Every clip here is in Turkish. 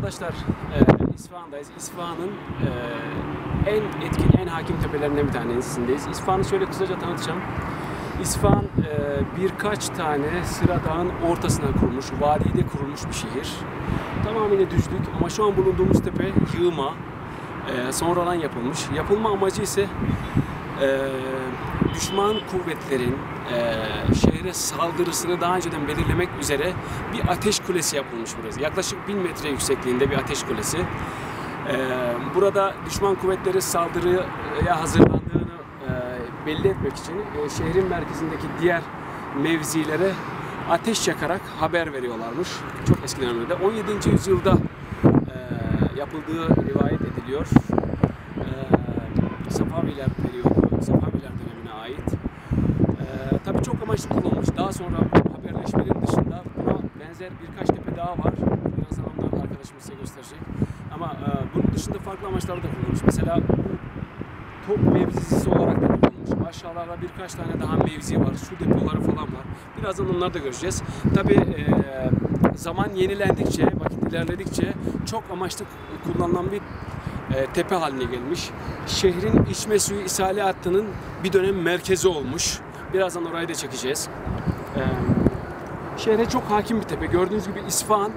arkadaşlar e, İsfahan'dayız. İsfahan'ın e, en etkin, en hakim tepelerinden bir tanesindeyiz. İsfahan'ı şöyle kısaca tanıtacağım. İsfahan e, birkaç tane sıra dağın ortasına kurulmuş, vadide kurulmuş bir şehir. Tamamıyla düzlük ama şu an bulunduğumuz tepe yığma. E, sonradan yapılmış. Yapılma amacı ise e, düşman kuvvetlerin e, şehre saldırısını daha önceden belirlemek üzere bir ateş kulesi yapılmış burası. Yaklaşık 1000 metre yüksekliğinde bir ateş kulesi. E, burada düşman kuvvetleri saldırıya hazırlandığını e, belli etmek için e, şehrin merkezindeki diğer mevzilere ateş yakarak haber veriyorlarmış. Çok eski dönemde. 17. yüzyılda e, yapıldığı rivayet ediliyor. E, Safaviler periyodu, Safaviler dönemine ait. E, tabii çok amaçlı kullanılmış. Daha sonra haberleşmenin dışında buna benzer birkaç tepe daha var. Birazdan onları arkadaşımız size gösterecek. Ama e, bunun dışında farklı amaçlarda da kullanılmış. Mesela top mevzisi olarak da kullanılmış. Aşağılarda birkaç tane daha mevzi var. Su depoları falan var. Birazdan onları da göreceğiz. Tabii e, zaman yenilendikçe, vakit ilerledikçe çok amaçlı kullanılan bir e, tepe haline gelmiş. Şehrin içme suyu ishali hattının bir dönem merkezi olmuş. Birazdan orayı da çekeceğiz. E, şehre çok hakim bir tepe. Gördüğünüz gibi İsfahan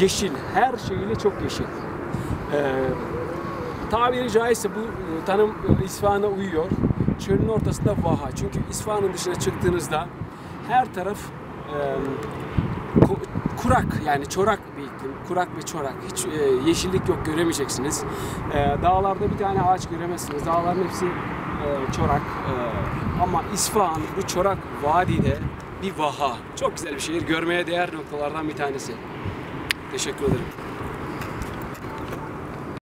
yeşil. Her şeyiyle çok yeşil. E, tabiri caizse bu e, tanım e, İsfahan'a uyuyor. Çölün ortasında vaha. Çünkü İsfahan'ın dışına çıktığınızda her taraf e, ku- kurak yani çorak bir iklim. Kurak ve çorak. Hiç e, yeşillik yok göremeyeceksiniz. E, dağlarda bir tane ağaç göremezsiniz. Dağların hepsi e, çorak. E, ama İsfahan bu çorak vadide bir vaha. Çok güzel bir şehir. Görmeye değer noktalardan bir tanesi. Teşekkür ederim.